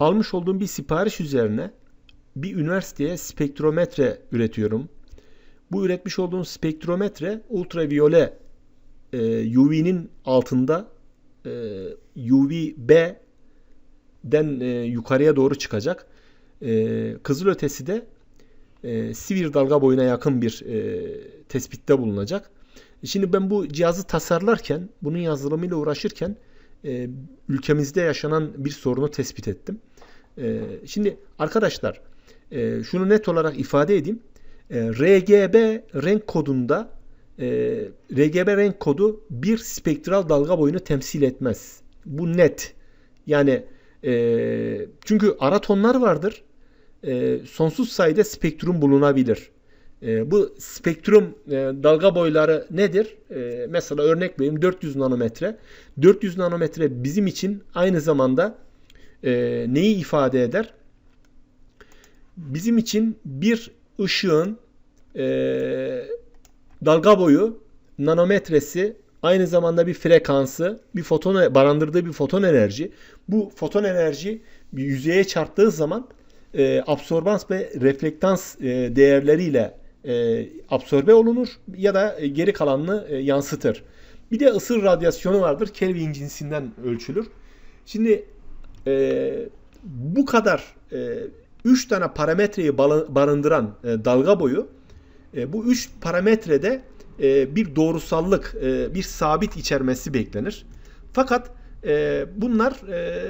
almış olduğum bir sipariş üzerine bir üniversiteye spektrometre üretiyorum. Bu üretmiş olduğum spektrometre ultraviyole e, UV'nin altında e, UVB-den e, yukarıya doğru çıkacak. E, kızılötesi de e, sivir dalga boyuna yakın bir tespitte bulunacak. Şimdi ben bu cihazı tasarlarken, bunun yazılımıyla uğraşırken e, ülkemizde yaşanan bir sorunu tespit ettim. E, şimdi arkadaşlar e, şunu net olarak ifade edeyim. E, RGB renk kodunda e, RGB renk kodu bir spektral dalga boyunu temsil etmez. Bu net. Yani e, çünkü ara tonlar vardır. E, sonsuz sayıda spektrum bulunabilir. E, bu spektrum e, dalga boyları nedir? E, mesela örnek vereyim 400 nanometre. 400 nanometre bizim için aynı zamanda e, neyi ifade eder? Bizim için bir ışığın e, dalga boyu nanometresi aynı zamanda bir frekansı, bir foton barındırdığı bir foton enerji. Bu foton enerji bir yüzeye çarptığı zaman e, absorbans ve reflektans e, değerleriyle e, absorbe olunur ya da e, geri kalanını e, yansıtır. Bir de ısı radyasyonu vardır. Kelvin cinsinden ölçülür. Şimdi e, bu kadar 3 e, tane parametreyi barındıran e, dalga boyu e, bu 3 parametrede e, bir doğrusallık, e, bir sabit içermesi beklenir. Fakat e, bunlar e,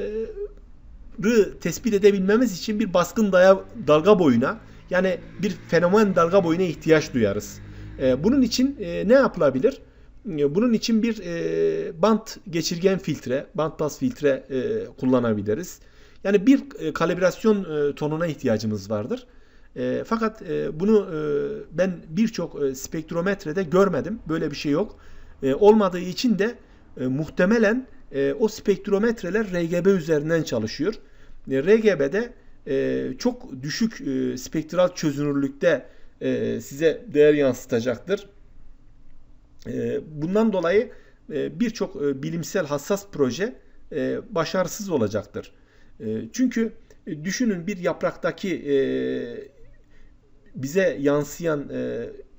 tespit edebilmemiz için bir baskın daya, dalga boyuna yani bir fenomen dalga boyuna ihtiyaç duyarız. E, bunun için e, ne yapılabilir? E, bunun için bir e, bant geçirgen filtre, bant pas filtre kullanabiliriz. Yani bir kalibrasyon tonuna ihtiyacımız vardır. Fakat bunu ben birçok spektrometrede görmedim. Böyle bir şey yok. Olmadığı için de muhtemelen o spektrometreler RGB üzerinden çalışıyor. RGB'de e, çok düşük e, spektral çözünürlükte e, size değer yansıtacaktır. E, bundan dolayı e, birçok e, bilimsel hassas proje e, başarısız olacaktır. E, çünkü e, düşünün bir yapraktaki e, bize yansıyan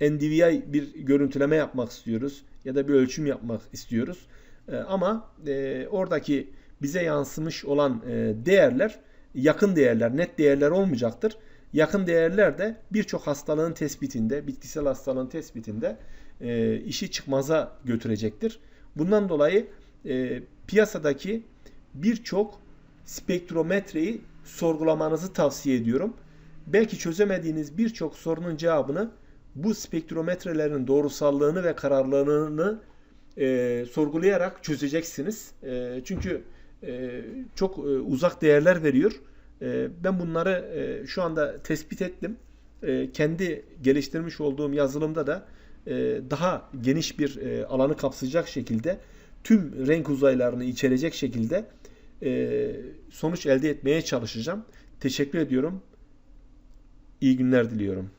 e, NDVI bir görüntüleme yapmak istiyoruz ya da bir ölçüm yapmak istiyoruz. E, ama e, oradaki bize yansımış olan e, değerler yakın değerler, net değerler olmayacaktır. Yakın değerler de birçok hastalığın tespitinde, bitkisel hastalığın tespitinde e, işi çıkmaza götürecektir. Bundan dolayı e, piyasadaki birçok spektrometreyi sorgulamanızı tavsiye ediyorum. Belki çözemediğiniz birçok sorunun cevabını bu spektrometrelerin doğrusallığını ve kararlılığını e, sorgulayarak çözeceksiniz. E, çünkü e, çok e, uzak değerler veriyor. E, ben bunları şu anda tespit ettim. Kendi geliştirmiş olduğum yazılımda da daha geniş bir alanı kapsayacak şekilde tüm renk uzaylarını içerecek şekilde sonuç elde etmeye çalışacağım. Teşekkür ediyorum. İyi günler diliyorum.